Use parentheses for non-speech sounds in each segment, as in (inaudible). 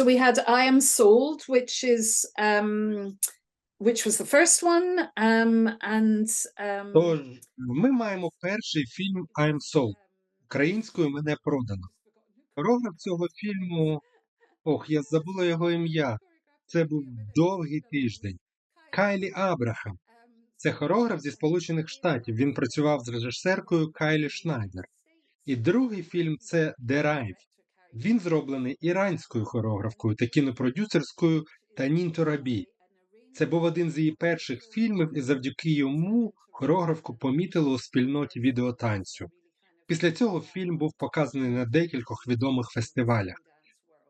So we had I Am Sold, which is um, which was the first one, um, and um, Тож ми маємо перший фільм I'm Sold. Українською мене продано. Хореограф цього фільму, ох, я забула його ім'я. Це був довгий тиждень. Кайлі Абрахам. Це хореограф зі Сполучених Штатів. Він працював з режисеркою Кайлі Шнайдер. І другий фільм це Rive. Він зроблений іранською хореографкою та кінопродюсерською Танін Торабі. Це був один з її перших фільмів, і завдяки йому хореографку помітили у спільноті відеотанцю. Після цього фільм був показаний на декількох відомих фестивалях,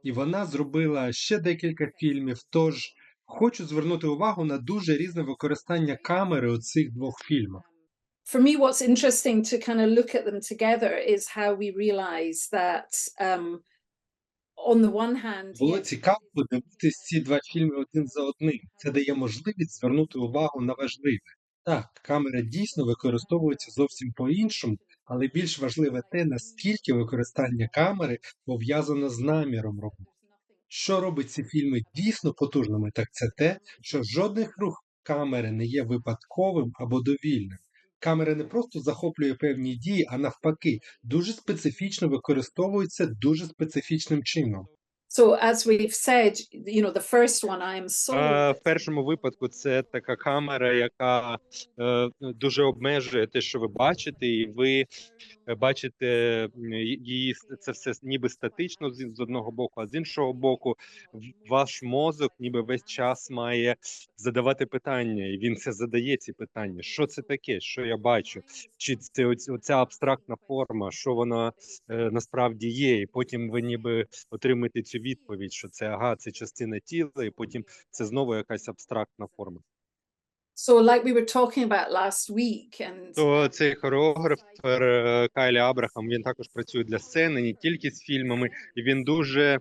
і вона зробила ще декілька фільмів. Тож хочу звернути увагу на дуже різне використання камери у цих двох фільмах. For me, what's interesting to kind of look at them together is how we realize that um, on the one hand, Було цікаво подивитися ці два фільми один за одним. Це дає можливість звернути увагу на важливе. Так, камера дійсно використовується зовсім по-іншому, але більш важливе те, наскільки використання камери пов'язано з наміром роботи. Що робить ці фільми дійсно потужними, так це те, що жодний рух камери не є випадковим або довільним. Камера не просто захоплює певні дії, а навпаки, дуже специфічно використовується дуже специфічним чином. So as we've said, you know, the first one, I am. Е, В першому випадку це така камера, яка е, дуже обмежує те, що ви бачите, і ви е, бачите її це все ніби статично з одного боку, а з іншого боку, ваш мозок ніби весь час має задавати питання, і він це задає ці питання. Що це таке? Що я бачу? Чи це оць- оця абстрактна форма, що вона е, насправді є? І потім ви ніби отримаєте цю відповідь, що це ага, це частина тіла, і потім це знову якась абстрактна форма. So, like we were talking about last week, and То цей хореограф е, Кайлі Абрахам він також працює для сцени, не тільки з фільмами, і він дуже е,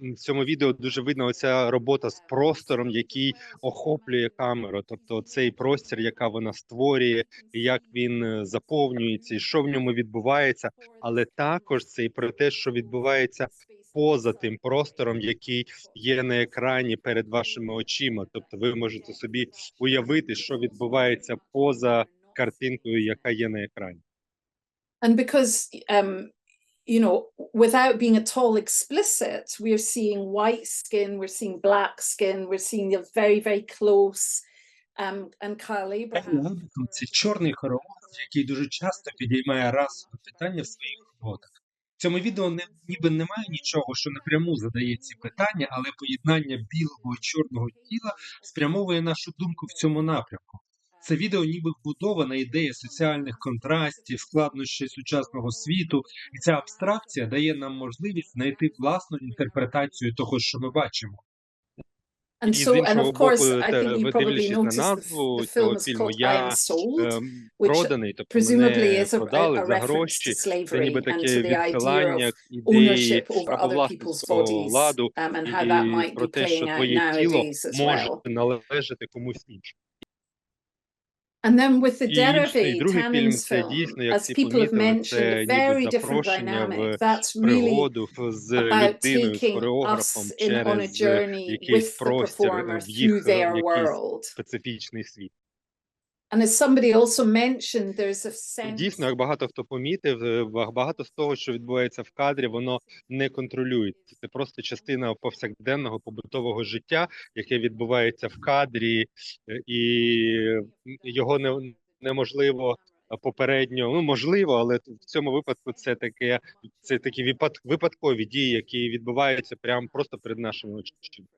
в цьому відео дуже видно оця робота з простором, який охоплює камеру. Тобто цей простір, яка вона створює, і як він е, заповнюється, і що в ньому відбувається, але також це і про те, що відбувається поза тим простором, який є на екрані перед вашими очима. Тобто, ви можете собі уявити, що відбувається поза картинкою, яка є на екрані. and because um, you know, without being at all explicit, we're seeing white skin, we're seeing black skin, we're seeing the very, very close. Um, and Kyle Abraham. Це чорний хореограф, який дуже часто підіймає расове питання в своїх роботах. Цьому відео не, ніби немає нічого, що напряму задає ці питання, але поєднання білого і чорного тіла спрямовує нашу думку в цьому напрямку. Це відео ніби вбудована ідея соціальних контрастів, складнощей сучасного світу, і ця абстракція дає нам можливість знайти власну інтерпретацію того, що ми бачимо. And so, and of course, боку, I think you probably noticed the, film is called I Am Sold, ем, which тобто presumably is a, a, reference to slavery and to the idea of ownership over other people's bodies um, and how that might be playing out nowadays as well. належати комусь іншому. And then with the І інший, Derivy, другий фільм Tannen's це film, дійсно, як as всі people have помітили, mentioned, це a ніби very different запрошення dynamic. в That's really пригоду в- з about людиною, з taking хореографом us in, on a через journey якийсь with the простір performer в їх through their якийсь world. специфічний світ. And as somebody also mentioned, there's a sense Дійсно, як багато хто помітив, е, багато з того, що відбувається в кадрі, воно не контролюється. Це просто частина повсякденного побутового життя, яке відбувається в кадрі, е, і його не, неможливо попередньо. Ну можливо, але в цьому випадку це таке, це такі випад, випадкові дії, які відбуваються прямо просто перед нашими очима.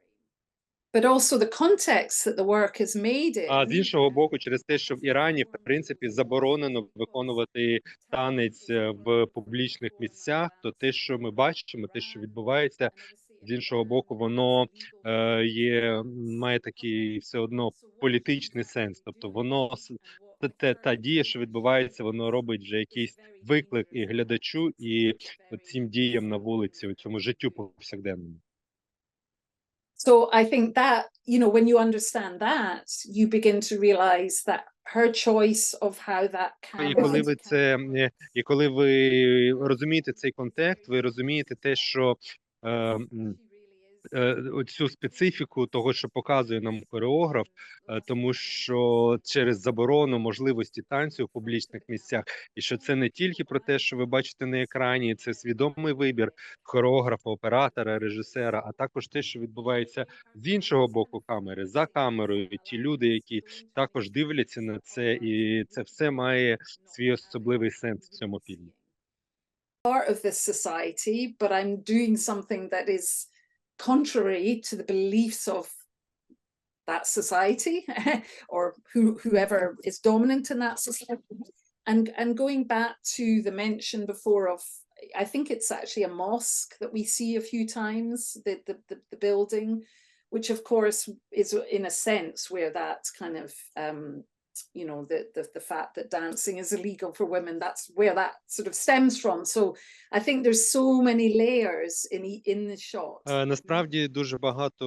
But also the context that the work is made in. А з іншого боку, через те, що в Ірані в принципі заборонено виконувати танець е, в публічних місцях, то те, що ми бачимо, те, що відбувається, з іншого боку, воно е, є має такий все одно політичний сенс. Тобто, воно те та дія, що відбувається, воно робить вже якийсь виклик і глядачу, і цим діям на вулиці, у цьому життю повсякденному. So I think that, you know, when you understand that, you begin to realize that her choice of how that І camera коли ви це е, і коли ви розумієте цей контекст, ви розумієте те, що е, е, оцю специфіку того, що показує нам хореограф, е, тому що через заборону можливості танцю в публічних місцях, і що це не тільки про те, що ви бачите на екрані, це свідомий вибір хореографа, оператора, режисера, а також те, що відбувається з іншого боку камери, за камерою, ті люди, які також дивляться на це, і це все має свій особливий сенс в цьому фільмі. part of this society, but I'm doing something that is contrary to the beliefs of that society (laughs) or who, whoever is dominant in that society. And and going back to the mention before of I think it's actually a mosque that we see a few times, the the, the, the building, which of course is in a sense where that kind of um you know the, the the fact that dancing is illegal for women that's where that sort of stems from. So i think there's so many layers in e- in the shot. Е, Насправді дуже багато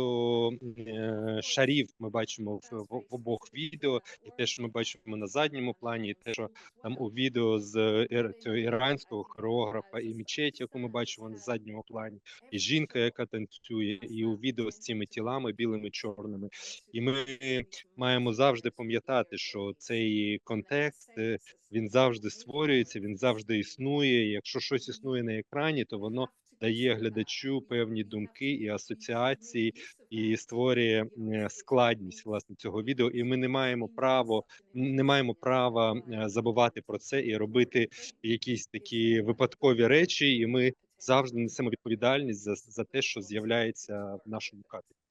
е, шарів ми бачимо в, в, обох відео, і те, що ми бачимо на задньому плані, і те, що там у відео з іранського хореографа і мечеті, яку ми бачимо на задньому плані, і жінка, яка танцює, і у відео з цими тілами білими чорними. І ми маємо завжди пам'ятати, що цей контекст е, він завжди створюється, він завжди існує. Якщо щось існує на екрані, то воно дає глядачу певні думки і асоціації, і створює складність власне цього відео. І ми не маємо право, не маємо права забувати про це і робити якісь такі випадкові речі. І ми завжди несемо відповідальність за, за те, що з'являється в нашому кадрі.